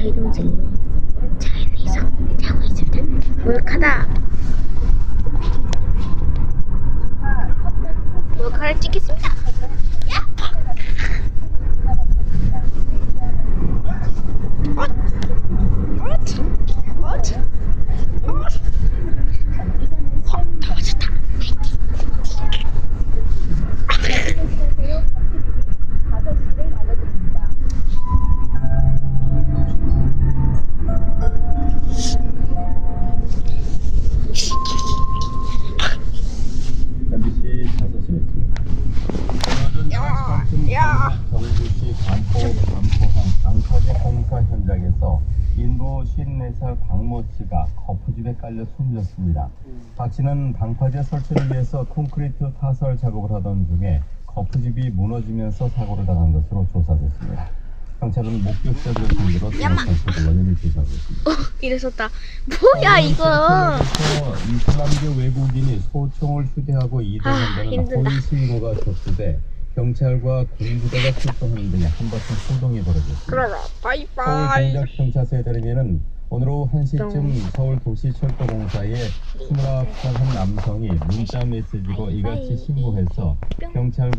저희 동생이 차에서 자고 있습니다. 몰카다. 몰카를 찍겠습니다. 인도 54살 박모 씨가 거푸집에 깔려 숨졌습니다. 박 씨는 방파제 설치를 위해서 콘크리트 타설 작업을 하던 중에 거푸집이 무너지면서 사고를 당한 것으로 조사됐습니다. 경찰은 목격 자들을 상대로 정확한 원인을 조사하고 있습니다. 이랬었다. 뭐야 이거? 서 이슬람교 외국인이 소총을 휴대하고 아, 이동한다는 힘들다. 허위 신고가 접수돼 경찰과 군부대가 출동하는 등의 한바탕 소동이 벌어졌습니다. 서울. 동작 경찰서에 따르면은 오늘 오후 1시쯤 서울 도시철도공사에 29살 한 남성이 문자 메시지로 이같이 신고해서 경찰